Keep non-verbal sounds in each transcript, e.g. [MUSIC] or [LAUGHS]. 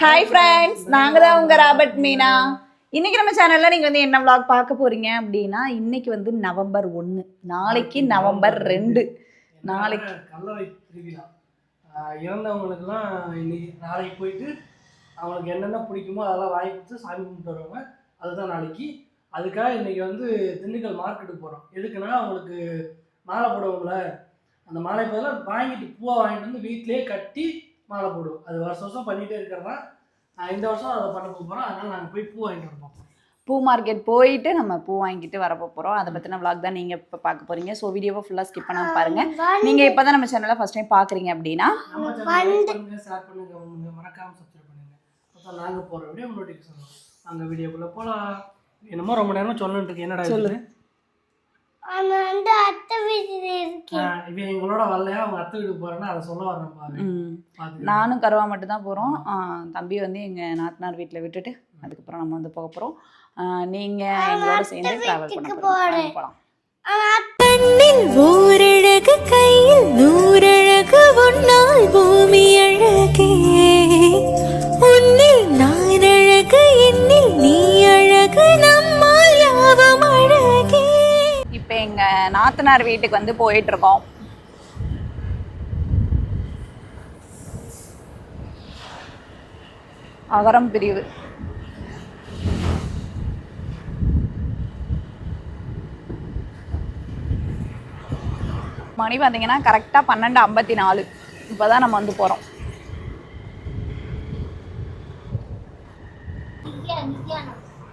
Hi friends நாங்கள் தான் உங்கள் ராபர்ட் மீனா. இன்னைக்கு நம்ம சேனலில் நீங்கள் வந்து என்ன விளாக் பார்க்க போறீங்க அப்படின்னா இன்னைக்கு வந்து நவம்பர் ஒன்று நாளைக்கு நவம்பர் ரெண்டு. நாளைக்கு. கல்லறை திருவிழா. இறந்தவங்களுக்கெல்லாம் இன்னைக்கு நாளைக்கு போயிட்டு அவங்களுக்கு என்னென்ன பிடிக்குமோ அதெல்லாம் வாங்கி கொடுத்து சாமி கும்பிட்டு வருவாங்க. அதுதான் நாளைக்கு. அதுக்காக இன்னைக்கு வந்து திண்டுக்கல் மார்க்கெட்டுக்கு போகிறோம் எதுக்குன்னா அவங்களுக்கு மாலை போடுவோம்ல. அந்த மாலை பதிலாக வாங்கிட்டு பூவை வாங்கிட்டு வந்து வீட்டிலேயே கட்டி மாலை போடுவோம். அது வருஷம் வருஷம் பண்ணிகிட்டே இருக்கிறதா? நான் இந்த வருஷம் அதை பண்ண போகிறோம் அதனால் நாங்கள் போய் பூ வாங்கிட்டு வரப்போம் பூ மார்க்கெட் போயிட்டு நம்ம பூ வாங்கிட்டு வரப்போ போகிறோம் அதை பற்றின vlog தான் நீங்கள் இப்போ பார்க்க போகிறீங்க ஸோ வீடியோவை ஃபுல்லாக ஸ்கிப் பண்ணாமல் பாருங்கள் நீங்கள் இப்போ தான் நம்ம சேனலை ஃபஸ்ட் டைம் பார்க்குறீங்க அப்படின்னா நாங்கள் போகிற வீடியோ நோட்டிஃபிகேஷன் வரும். அங்கே வீடியோக்குள்ளே போகலாம் என்னமோ ரொம்ப நேரம் சொல்லணுன்ட்டு இருக்கு என்னடா சொல்லு. அவன் வந்து அத்தை வீட்டில் இருக்கேன். இவன் எங்களோட வரலையா? அவங்க அத்தை வீட்டுக்கு போறேன்னா அதை சொல்ல வரேன் பாரு. ம், பார்த்துக்க. நானும் கருவா மட்டும் தான் போகிறோம் தம்பி வந்து எங்கள் நாத்தனார் வீட்டில் விட்டுட்டு அதுக்கப்புறம் நம்ம வந்து போக போகிறோம் நீங்கள் எங்களோட சேர்ந்து ட்ராவல் பண்ண போகலாம் கண்ணில் ஓரழகு கையில் நூறழகு உன்னால் பூமி நாத்தனார் வீட்டுக்கு வந்து போயிட்டு இருக்கோம் அகரம் பிரிவு. மணி பார்த்தீங்கன்னா கரெக்டாக பன்னெண்டு ஐம்பத்தி நாலு இப்போ தான் நம்ம வந்து போகிறோம்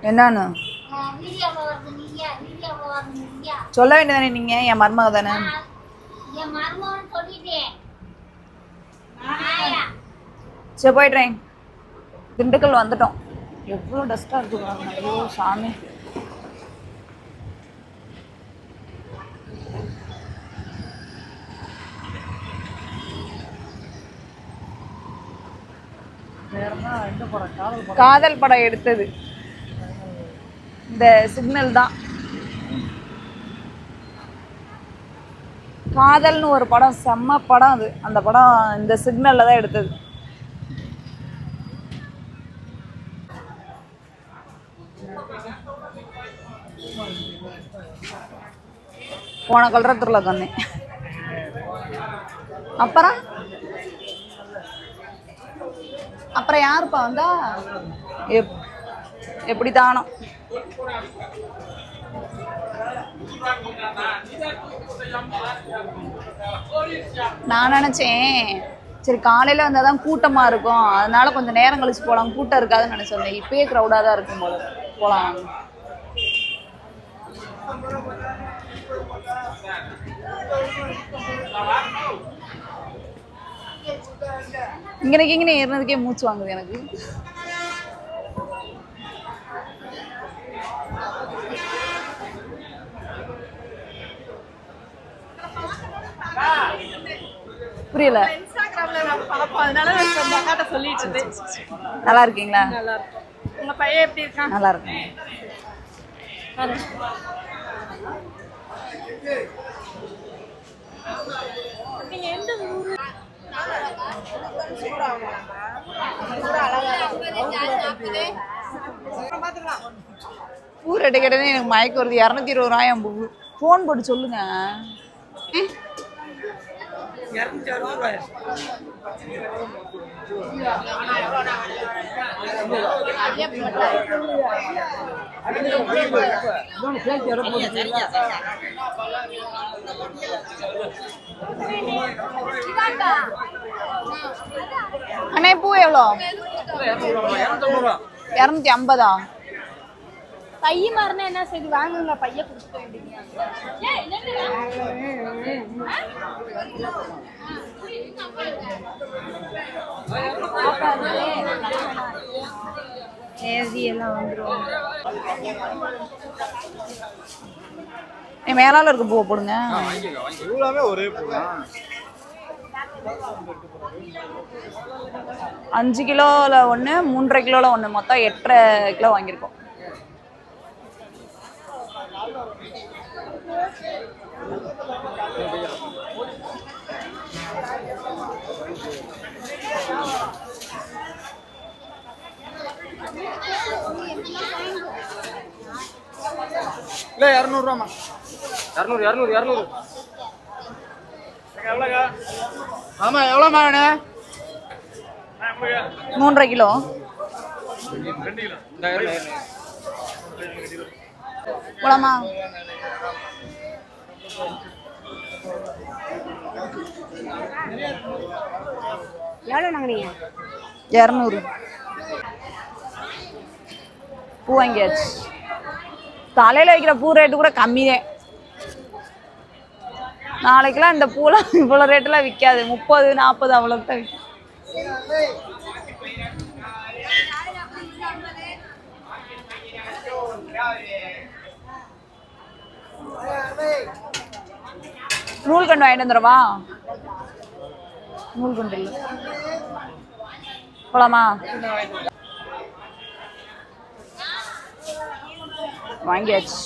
என்னன்னு? சொல்ல வேண்டியதானே நீங்கள் என் மருமக தானே? சரி போயிடுறேன் திண்டுக்கல் வந்துட்டோம். எவ்வளோ டஸ்ட்டாக இருக்கு ஐயோ சாமி. காதல் படம் எடுத்தது. இந்த சிக்னல் தான். காதல்னு ஒரு படம் செம்ம படம் அது. அந்த படம் இந்த சிக்னலில் தான் எடுத்தது. போன கல்றத்துல உட்காந்தேன் அப்புறம்? அப்புறம் யாருப்பா வந்தா? எப் எப்படி தானோ நான் நினச்சேன் சரி காலையில் வந்தால் தான் கூட்டமாக இருக்கும். அதனால கொஞ்சம் நேரம் கழிச்சு போகலாம் கூட்டம் இருக்காதுன்னு நினச்சிருந்தேன் இப்பயே க்ரௌடாக தான் இருக்கும் போல. போகலாம் இங்கே இங்கே இருந்ததுக்கே மூச்சு வாங்குது எனக்கு புரியல இன்ஸ்டாகிராம்ல நான் பார்ப்போம் அதனால நான் இப்ப அந்த அக்காட்ட சொல்லிட்டு இருந்தேன் நல்லா இருக்கீங்களா நல்லா இருக்கும் உங்க பையன் எப்படி இருக்கான் நல்லா இருக்கேன்? நீங்க எந்த ஊரு? பூ ரெட்டு கிட்டே எனக்கு மயக்கம் வருது. இரநூத்தி இருபது ரூபாயம் பூ ஃபோன் போட்டு சொல்லுங்க. இரநூத்தி அறுபது ரூபாய் அண்ணே பூ எவ்வளோ? இரநூத்தி ஐம்பதா? பைய மாறினா என்ன சரி? வாங்குங்க பைய கொடுத்துட்டு வேண்டிங்க எல்லாம் வந்துடும் என் மேலால இருக்க பூவை போடுங்க. எல்லாமே ஒரே பூ தான். அஞ்சு கிலோவில் ஒன்று மூன்றரை கிலோவில் ஒன்று மொத்தம் எட்டரை கிலோ வாங்கியிருக்கோம். இல்லை இரநூறுவாம்மா. இரநூறு இரநூறு இரநூறு. எவ்வளோக்கா? ஆமாம் எவ்வளோம்மா வேணும் மூன்றரை கிலோ. போலாமா எவ்வளோ நாங்கள் இரநூறு. பூ வாங்கியாச்சு. தலையில் வைக்கிற பூ ரேட்டு கூட கம்மிதான் நாளைக்கெல்லாம் இந்த பூலாம் [LAUGHS] இவ்வளோ ரேட்டெலாம் விற்காது முப்பது நாற்பது அவ்வளோ தான் விற்கும் நூல் கண்டு வாங்கிட்டு வந்துடுவா நூல் கண்டு இல்லை. போலாமா? வாங்கியாச்சு.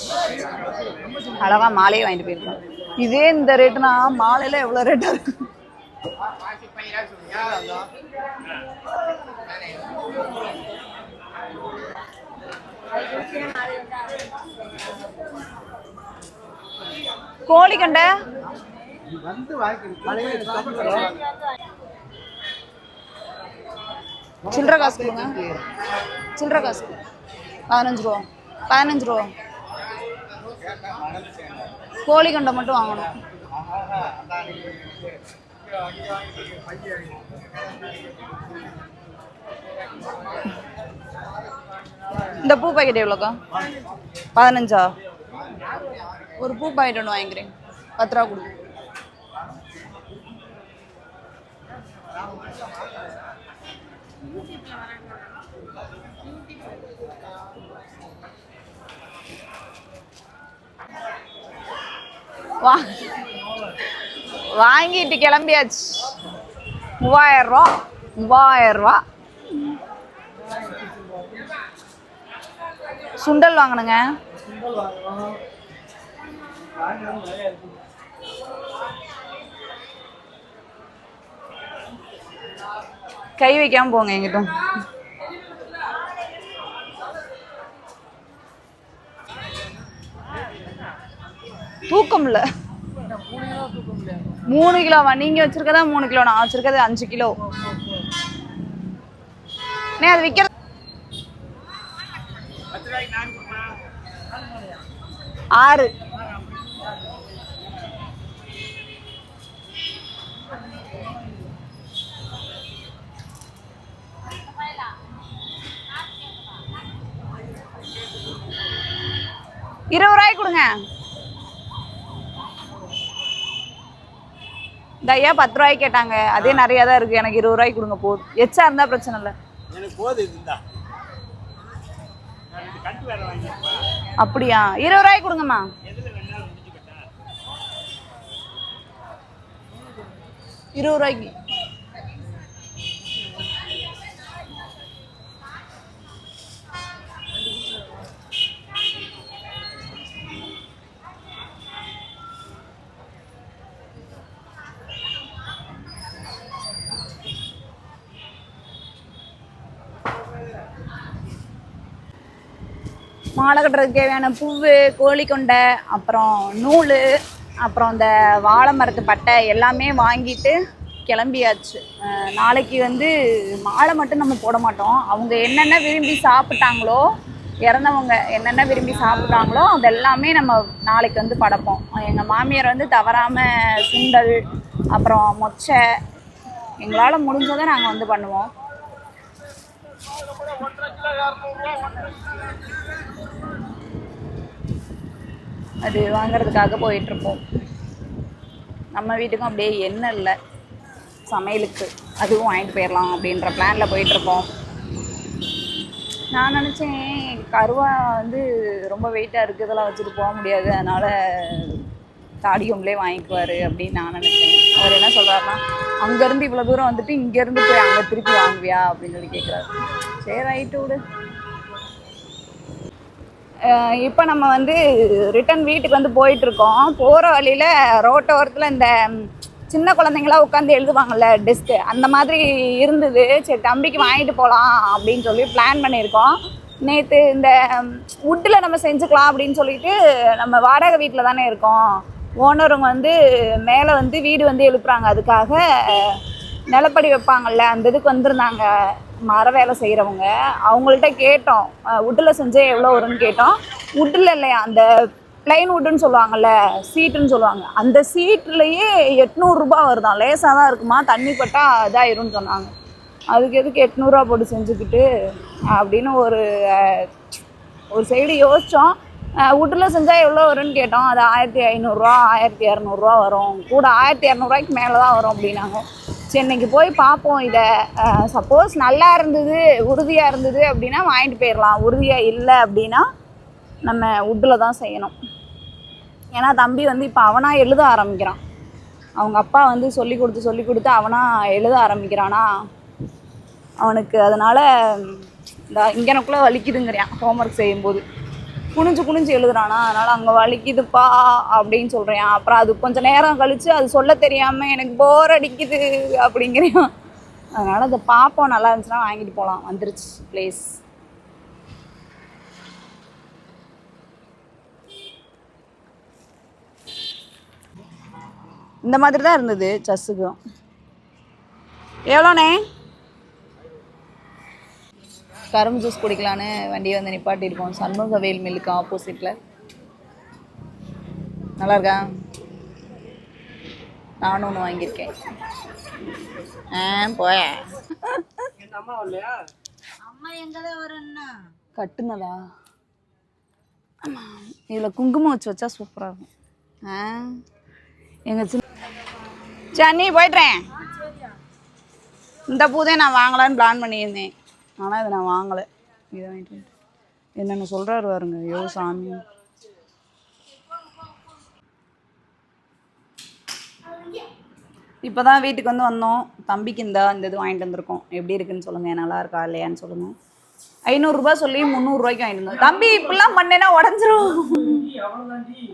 அழகாக மாலையே வாங்கிட்டு போயிருக்கோம் இதே இந்த ரேட்டுனா மாலையில் எவ்வளோ ரேட்டாக இருக்கும்? கோழி கண்ட? சில்லற காசு கொடுங்க. சில்லற காசு. பதினஞ்சு ரூபா. பதினஞ்சு ரூபா. கோழி கண்டை மட்டும் வாங்கணும். இந்த பூ பாக்கெட் எவ்வளோக்கா? பதினஞ்சா? ஒரு பூ பாக்கெட் ஒன்று வாங்கிக்கிறேன். பத்து ரூபா கொடுங்க வா. வாங்கிட்டு கிளம்பியாச்சு. மூவாயிரம் ரூபா மூவாயிரம் ரூபா சுண்டல் வாங்கணுங்க. கை வைக்காம போங்க எங்கிட்ட தூக்கம் இல்ல மூணு கிலோவா? நீங்க வச்சிருக்கதா மூணு கிலோ? நான் வச்சிருக்கிறது அஞ்சு கிலோ. நே அது விற்கிறது ஆறு. இருபது ரூபாய்க்கு கொடுங்க. ஐயா பத்து ரூபாய்க்கு கேட்டாங்க. அதே நிறைய தான் இருக்கு. எனக்கு இருபது ரூபாய்க்கு கொடுங்க போதும் எச்சா இருந்தா பிரச்சனை இல்லை. அப்படியா? இருபது ரூபாய்க்கு கொடுங்கம்மா. இருபது ரூபாய்க்கு. மாலை கட்டுறதுக்கு தேவையான பூவு கோழிக்கொண்டை அப்புறம் நூல் அப்புறம் இந்த வாழை மரத்து பட்டை எல்லாமே வாங்கிட்டு கிளம்பியாச்சு. நாளைக்கு வந்து மாலை மட்டும் நம்ம போட மாட்டோம். அவங்க என்னென்ன விரும்பி சாப்பிட்டாங்களோ இறந்தவங்க என்னென்ன விரும்பி சாப்பிட்றாங்களோ அது எல்லாமே நம்ம நாளைக்கு வந்து படைப்போம். எங்கள் மாமியார் வந்து தவறாமல் சுண்டல் அப்புறம் மொச்சை எங்களால் முடிஞ்சதை நாங்கள் வந்து பண்ணுவோம். அது வாங்குறதுக்காக போயிட்டுருப்போம். நம்ம வீட்டுக்கும் அப்படியே எண்ணெய் இல்லை. சமையலுக்கு அதுவும் வாங்கிட்டு போயிடலாம் அப்படின்ற பிளானில் போயிட்டுருப்போம் நான் நினச்சேன் கருவா வந்து ரொம்ப வெயிட்டாக இருக்குது இதெல்லாம் வச்சுட்டு போக முடியாது. அதனால் தாடி கொம்பளே வாங்கிக்குவார் அப்படின்னு நான் நினச்சேன். அவர் என்ன சொல்கிறாருன்னா அங்கேருந்து இவ்வளோ தூரம் வந்துட்டு இங்கேருந்து போய் அங்கே திருப்பி வாங்குவியா? அப்படின்னு சொல்லி கேட்குறாரு சரி ரைட்டு விடு. இப்போ நம்ம வந்து ரிட்டன் வீட்டுக்கு வந்து போயிட்டுருக்கோம். போகிற வழியில் ரோட்டோரத்தில் இந்த சின்ன குழந்தைங்களாம் உட்காந்து எழுதுவாங்கல்ல டெஸ்க்கு அந்த மாதிரி இருந்தது. சரி தம்பிக்கு வாங்கிட்டு போகலாம் அப்படின்னு சொல்லி பிளான் பண்ணியிருக்கோம். நேற்று இந்த வுட்டில் நம்ம செஞ்சுக்கலாம் அப்படின்னு சொல்லிட்டு நம்ம வாடகை வீட்டில் தானே இருக்கோம். ஓனருங்க வந்து மேலே வந்து வீடு வந்து எழுப்புறாங்க. அதுக்காக நிலப்படி வைப்பாங்கல்ல அந்த இதுக்கு வந்திருந்தாங்க. மர வேலை செய்கிறவங்க அவங்கள்ட்ட கேட்டோம். வுட்டில் செஞ்சே எவ்வளோ வரும்னு கேட்டோம். வுட்டில் இல்லையா அந்த பிளைன் உட்டுன்னு சொல்லுவாங்கல்ல சீட்டுன்னு சொல்லுவாங்க. அந்த சீட்லேயே எட்நூறுரூபா வருதான். லேசாக தான் இருக்குமா தண்ணி பட்டா இதாயிரும்னு சொன்னாங்க. அதுக்கு எதுக்கு எட்நூறுரூவா போட்டு செஞ்சுக்கிட்டு அப்படின்னு ஒரு ஒரு சைடு யோசித்தோம் வுட்டில் செஞ்சால் எவ்வளோ வரும்னு கேட்டோம். அது ஆயிரத்தி ஐநூறுரூவா ஆயிரத்தி இரநூறுவா வரும். கூட ஆயிரத்தி இரநூறுவாய்க்கு மேலே தான் வரும் அப்படின்னாங்க. சென்னைக்கு போய் பார்ப்போம் இதை. சப்போஸ் நல்லா இருந்தது உறுதியாக இருந்தது அப்படின்னா வாங்கிட்டு போயிடலாம். உறுதியாக இல்லை அப்படின்னா நம்ம வுட்டில் தான் செய்யணும். ஏன்னா தம்பி வந்து இப்போ அவனாக எழுத ஆரம்பிக்கிறான். அவங்க அப்பா வந்து சொல்லி கொடுத்து சொல்லி கொடுத்து அவனாக எழுத ஆரம்பிக்கிறானா? அவனுக்கு அதனால் இந்த இங்கனக்குள்ளே வலிக்குதுங்கிறான் ஹோம்ஒர்க் செய்யும்போது. குனிஞ்சு குனிஞ்சு எழுதுறானா? அதனால் அங்கே வலிக்குதுப்பா அப்படின்னு சொல்கிறேன் அப்புறம் அது கொஞ்சம் நேரம் கழித்து அது சொல்ல தெரியாமல் எனக்கு போர் அடிக்குது அப்படிங்கிறான் அதனால் அதை பார்ப்போம் நல்லா இருந்துச்சுன்னா வாங்கிட்டு போகலாம் வந்துருச்சு ப்ளேஸ் இந்த மாதிரி தான் இருந்தது சஸ்ஸுக்கும் எவ்வளோண்ணே? கரும்பு ஜூஸ் குடிக்கலான்னு வண்டியை வந்து நிப்பாட்டியிருக்கோம். சண்முகவேல் மில்லுக்கு ஆப்போசிட்டில் நல்லா இருக்கா நானும் ஒன்று வாங்கியிருக்கேன். ஆ போய? கட்டுனதா? இதில் குங்குமம் வச்சு வச்சா சூப்பராக இருக்கும். ஆ. எங்கள் சின்ன சரி போய்ட்றேன் இந்த பூதே நான் வாங்கலான்னு பிளான் பண்ணியிருந்தேன். ஆனால் இதை நான் வாங்கலை. இதை வாங்கிட்டு. என்னென்ன சொல்கிறாரு பாருங்க ஐயோ சாமி. இப்போ தான் வீட்டுக்கு வந்து வந்தோம். தம்பிக்கு இந்த இந்த இது வாங்கிட்டு வந்திருக்கோம். எப்படி இருக்குன்னு சொல்லுங்கள் நல்லா இருக்கா இல்லையான்னு சொல்லுங்கள் ஐநூறுரூபா சொல்லி முந்நூறுரூவாய்க்கு வாங்கிட்டு வந்தோம். தம்பி இப்படிலாம் பண்ணேன்னா உடஞ்சிரும்.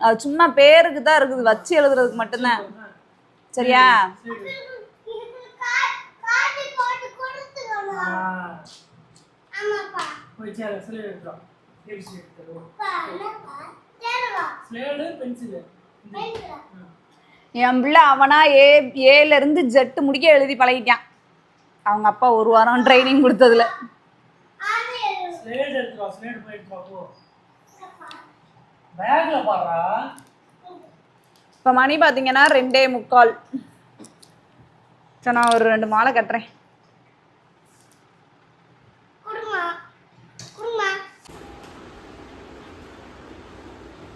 அது சும்மா பேருக்கு தான் இருக்குது வச்சு எழுதுறதுக்கு மட்டும்தான். சரியா? போய் சேர ஸ்லேட் எடுத்துரும் ஸ்லேடு பென்சிலு என் பிள்ளை அவனா ஏ ஏல இருந்து ஜெட்டு முடிக்க எழுதி பழகிட்டான். அவங்க அப்பா ஒரு வாரம் ட்ரைனிங் கொடுத்ததுல. இப்போ மணி பார்த்தீங்கன்னா ரெண்டே முக்கால். சரி நான் ஒரு ரெண்டு மாலை கட்டுறேன்.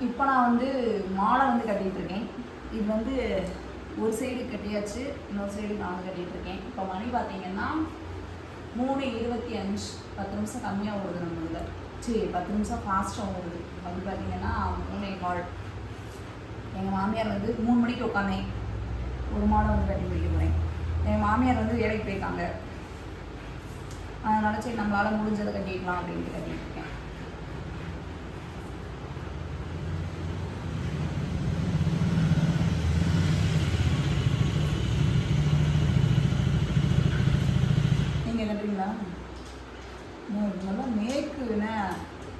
இப்போ நான் வந்து மாலை வந்து கட்டிகிட்டு இருக்கேன் இது வந்து ஒரு சைடு கட்டியாச்சு இன்னொரு சைடு நான் கட்டிகிட்டு இருக்கேன் இப்போ மணி பார்த்தீங்கன்னா மூணு இருபத்தி அஞ்சு. பத்து நிமிஷம் கம்மியாக ஓடுது நம்மளது சரி பத்து நிமிஷம் ஃபாஸ்ட்டாக ஓடுது. அப்படி பார்த்தீங்கன்னா மூணே கால். எங்கள் மாமியார் வந்து மூணு மணிக்கு உட்காந்தேன் ஒரு மாடம் வந்து கட்டி முடிக்க போகிறேன் எங்கள் மாமியார் வந்து வேலைக்கு போயிருக்காங்க. அதனால சரி நம்மளால் முடிஞ்சதை கட்டிக்கலாம் அப்படின்ட்டு கட்டிட்டு இருக்கேன் நீங்கள் கட்டுறீங்களா இன்னும் நல்லா மேற்கு என்ன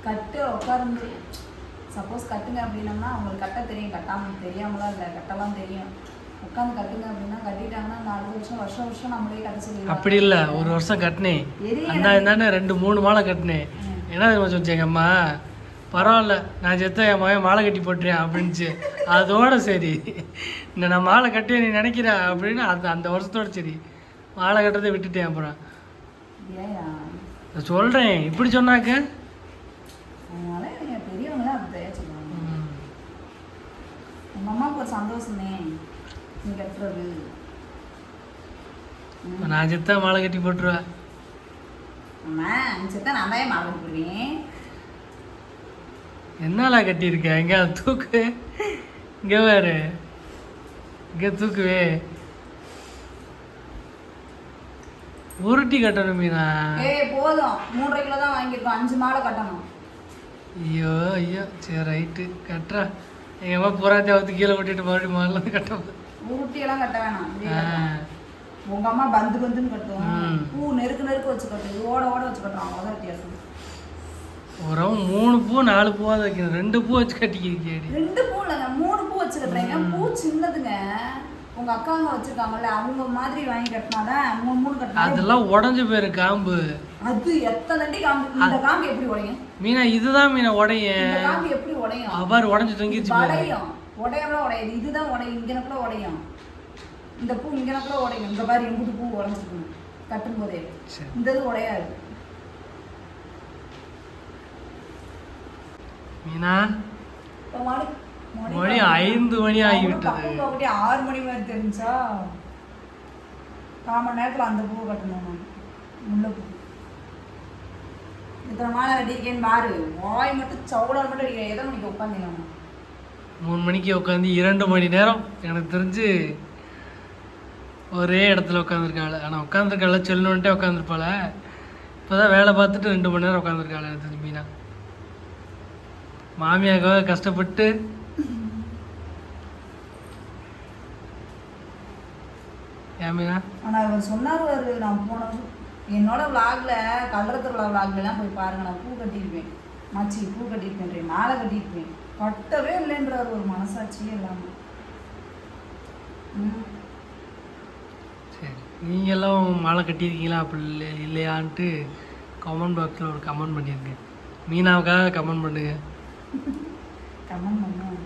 கட்டு உட்காந்து சப்போஸ் கட்டுங்க அப்படின்னம்னா அவங்களுக்கு கட்ட தெரியும். கட்டாமல் தெரியாமலாம் இல்லை கட்டலாம் தெரியும். உட்காந்து கட்டுங்க அப்படின்னா கட்டிட்டாங்கன்னா நாலு வருஷம் வருஷம் வருஷம் நம்மளே கட்ட சொல்லி அப்படி இல்லை. ஒரு வருஷம் கட்டினேன் அந்த தானே? ரெண்டு மூணு மாலை கட்டினேன் என்ன சொல்லிச்சு எங்கள் அம்மா? பரவாயில்ல. நான் செத்த என் மகன் மாலை கட்டி போட்டுறேன் அப்படின்ச்சு அதோட சரி. இந்த நான் மாலை கட்டி நீ நினைக்கிற அப்படின்னு அந்த அந்த வருஷத்தோட சரி. மாலை கட்டுறதை விட்டுட்டேன் அப்புறம். ஏயா. நான் சொல்கிறேன் இப்படி சொன்னாக்க? அதனால நீங்கள் பெரியவங்களாம் அப்படி தயார் சொல்லுவாங்க உங்கள் அம்மாவுக்கு ஒரு சந்தோஷமே நீ கட்டுறது. நான் செத்த மாலை கட்டி போட்டுருவேன் அம்மா நீ செத்தா நான் தான் மாலை போடுவேன் என்னால கட்டியிருக்க? எங்க தூக்கு. இங்க வேறு இங்க தூக்குவே. உருட்டி கட்டணும் மீனா. ஏய் போதும். மூன்றரை கிலோ தான் வாங்கியிருக்கோம். அஞ்சு மாலை கட்டணும். ஐயோ ஐயோ. சரி ரைட்டு. கட்டுறா. எங்கள் அம்மா புறாத்தி அவுத்து கீழே விட்டுட்டு மறுபடியும் முதல்ல இருந்து கட்ட போகுது. ஊட்டியெல்லாம் கட்ட வேணாம். உங்க அம்மா பந்து பந்துன்னு கட்டுவோம். பூ நெருக்கு நெருக்கு வச்சு கட்டு. ஓட ஓட வச்சு கட்டுறாங்க அதான் வித்தியாசம். ஒரு அவன் மூணு பூ நாலு பூவாக வைக்கணும். ரெண்டு பூ வச்சு கட்டிக்கிறீங்க ரெண்டு பூ இல்லைங்க. மூணு பூ வச்சுருக்குறேங்க பூ சின்னதுங்க. உங்க அக்காங்க வச்சிருக்காங்கல்ல அவங்க மாதிரி வாங்கி கட்டினாதான் மூணு மூணு கட்டினா அதெல்லாம் உடஞ்சு போயிரு காம்பு. அது எத்தனை அடி காம்பு? இந்த காம்பு எப்படி உடையும்? மீனா இதுதான் மீனா உடைய. இந்த காம்பு எப்படி உடையும்? அவர் உடஞ்சு தொங்கிச்சு உடையும் உடையெல்லாம் உடையாது. இதுதான் உடையும். இங்கனக்குள்ள உடையும். இந்த பூ இங்கனக்குள்ள உடையும். இந்த மாதிரி எங்குட்டு பூ உடஞ்சிருக்கணும் கட்டும் போதே. இந்த இது உடையாது. மீனா? இப்ப மணி மணி ஐந்து மணி ஆகிவிட்டது ஆறு மணி மாதிரி தெரிஞ்சா கால் மணி நேரத்தில் அந்த பூவை கட்டணும் நான். முல்லைப்பூ இத்தனை மாலை கட்டியிருக்கேன்னு பாரு. வாய் மட்டும் சவுடால் மட்டும் அடிக்கிறேன் எதை மணிக்கு உட்காந்தீங்க மூணு மணிக்கு உட்காந்து இரண்டு மணி நேரம். எனக்கு தெரிஞ்சு ஒரே இடத்துல உட்காந்துருக்காள். ஆனால் உட்காந்துருக்காள் சொல்லணுன்ட்டே உட்காந்துருப்பாள். இப்போ தான் வேலை பார்த்துட்டு ரெண்டு மணி நேரம் உட்காந்துருக்காள் எனக்கு தெரிஞ்சு மீனா. மாமியாக்காக கஷ்டப்பட்டு ஏன் மீனா ஆனால் அவர் சொன்னார் ஒரு நான் போன என்னோட விளாக்ல கல்லறத்துல விளாக்லாம் போய் பாருங்க நான் பூ கட்டியிருப்பேன். மச்சி பூ கட்டியிருப்பேன் மாலை கட்டியிருப்பேன். கட்டவே இல்லைன்றார் ஒரு மனசாட்சியே இல்லாமல் சரி நீங்களும் மாலை கட்டியிருக்கீங்களா அப்படி இல்லை இல்லையான்ட்டு கமெண்ட் பாக்ஸில் ஒரு கமெண்ட் பண்ணியிருங்க மீனாவுக்காக கமெண்ட் பண்ணுங்க. [LAUGHS] கமெண்ட் பண்ணுவோம்.